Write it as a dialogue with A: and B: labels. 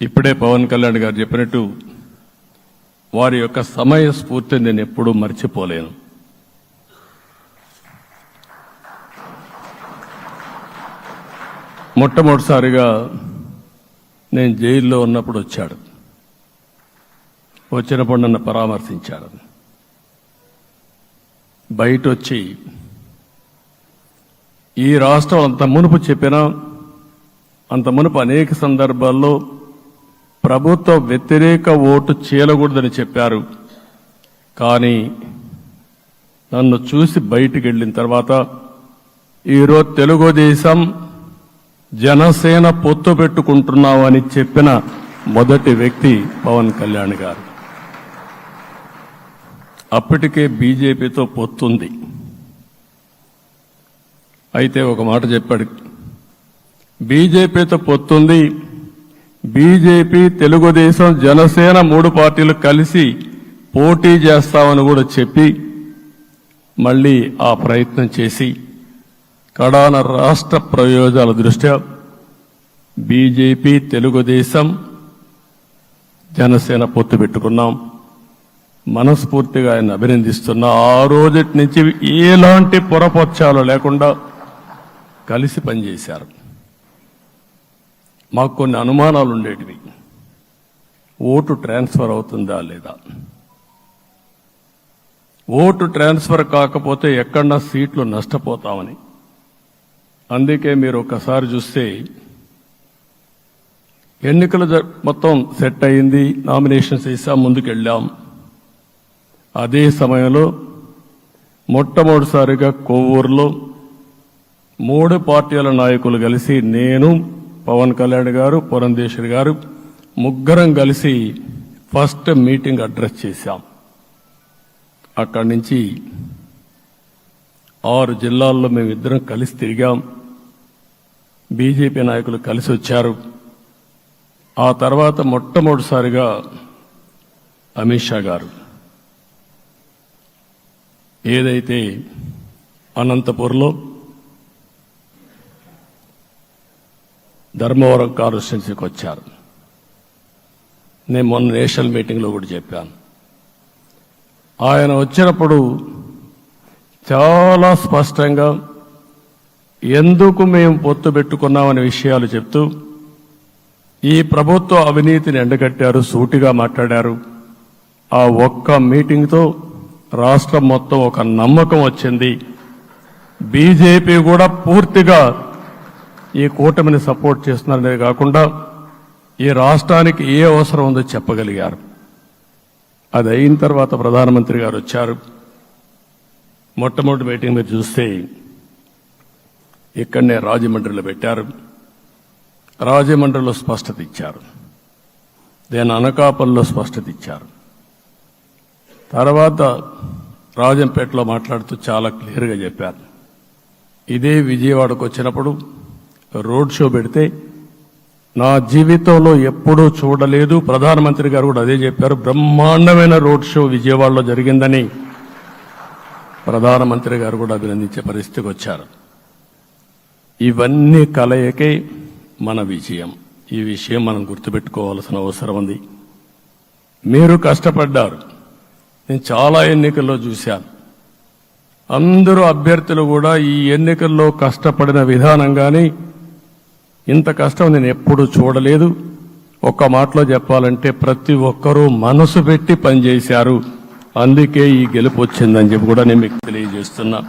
A: ఇప్పుడే పవన్ కళ్యాణ్ గారు చెప్పినట్టు వారి యొక్క సమయ స్ఫూర్తిని నేను ఎప్పుడూ మర్చిపోలేను. మొట్టమొదటిసారిగా నేను జైల్లో ఉన్నప్పుడు వచ్చాడు. వచ్చినప్పుడు నన్ను పరామర్శించాడు. బయట వచ్చి ఈ రాష్ట్రం అంత మునుపు చెప్పినా అంత మునుపు అనేక సందర్భాల్లో ప్రభుత్వ వ్యతిరేక ఓటు చేయలకూడదని చెప్పారు. కానీ నన్ను చూసి బయటికి వెళ్ళిన తర్వాత ఈరోజు తెలుగుదేశం జనసేన పొత్తు పెట్టుకుంటున్నామని చెప్పిన మొదటి వ్యక్తి పవన్ కళ్యాణ్ గారు. అప్పటికే బీజేపీతో పొత్తుంది. అయితే ఒక మాట చెప్పాడు. బీజేపీతో పొత్తుంది బీజేపీ తెలుగుదేశం జనసేన మూడు పార్టీలు కలిసి పోటీ చేస్తామని కూడా చెప్పి మళ్ళీ ఆ ప్రయత్నం చేసి కడాన రాష్ట్ర ప్రయోజనాల దృష్ట్యా బీజేపీ తెలుగుదేశం జనసేన పొత్తు పెట్టుకున్నాం. మనస్ఫూర్తిగా ఆయన అభినందిస్తున్నా. ఆ రోజటి నుంచి ఎలాంటి పొరపక్షాలు లేకుండా కలిసి పనిచేశారు. మాకు కొన్ని అనుమానాలు ఉండేటివి. ఓటు ట్రాన్స్ఫర్ అవుతుందా లేదా? ఓటు ట్రాన్స్ఫర్ కాకపోతే ఎక్కడన్నా సీట్లు నష్టపోతామని. అందుకే మీరు ఒకసారి చూస్తే ఎన్నికలు మొత్తం సెట్ అయింది నామినేషన్స్ వేసాం ముందుకెళ్ళాం. అదే సమయంలో మొట్టమొదటిసారిగా కొవ్వూరులో మూడు పార్టీల నాయకులు కలిసి నేను పవన్ కళ్యాణ్ గారు పురంధేశ్వరి గారు ముగ్గురం కలిసి ఫస్ట్ మీటింగ్ అడ్రస్ చేశాం. అక్కడి నుంచి ఆరు జిల్లాల్లో మేమిద్దరం కలిసి తిరిగాం. బీజేపీ నాయకులు కలిసి వచ్చారు. ఆ తర్వాత మొట్టమొదటిసారిగా అమిత్ షా గారు. ఏదైతే అనంతపూర్లో ధర్మవరం కాన్స్టిట్యున్సీకి వచ్చారు. నేను మొన్న నేషనల్ మీటింగ్లో కూడా చెప్పాను. ఆయన వచ్చినప్పుడు చాలా స్పష్టంగా ఎందుకు మేము పొత్తు పెట్టుకున్నామనే విషయాలు చెప్తూ ఈ ప్రభుత్వ అవినీతిని ఎండగట్టారు సూటిగా మాట్లాడారు. ఆ ఒక్క మీటింగ్తో రాష్ట్రం మొత్తం ఒక నమ్మకం వచ్చింది. బీజేపీ కూడా పూర్తిగా ఈ కూటమిని సపోర్ట్ చేస్తున్నారనే కాకుండా ఈ రాష్ట్రానికి ఏ అవసరం ఉందో చెప్పగలిగారు. అది అయిన తర్వాత ప్రధానమంత్రి గారు వచ్చారు. మొట్టమొదటి మీటింగ్ మీరు చూస్తే ఇక్కడనే రాజమండ్రిలో పెట్టారు. రాజమండ్రిలో స్పష్టత ఇచ్చారు. దేని అనకాపల్లిలో స్పష్టత ఇచ్చారు. తర్వాత రాజంపేటలో మాట్లాడుతూ చాలా క్లియర్గా చెప్పారు. ఇదే విజయవాడకు వచ్చినప్పుడు రోడ్ షో పెడితే నా జీవితంలో ఎప్పుడూ చూడలేదు. ప్రధానమంత్రి గారు కూడా అదే చెప్పారు. బ్రహ్మాండమైన రోడ్ షో విజయవాడలో జరిగిందని ప్రధానమంత్రి గారు కూడా అభినందించే పరిస్థితికి వచ్చారు. ఇవన్నీ కలయికే మన విజయం. ఈ విషయం మనం గుర్తుపెట్టుకోవాల్సిన అవసరం ఉంది. మీరు కష్టపడ్డారు. నేను చాలా ఎన్నికల్లో చూశాను. అందరూ అభ్యర్థులు కూడా ఈ ఎన్నికల్లో కష్టపడిన విధానం కానీ ఇంత కష్టం నేను ఎప్పుడూ చూడలేదు. ఒక్క మాటలో చెప్పాలంటే ప్రతి ఒక్కరూ మనసు పెట్టి పనిచేశారు. అందుకే ఈ గెలుపు వచ్చిందని చెప్పి కూడా నేను మీకు తెలియజేస్తున్నా.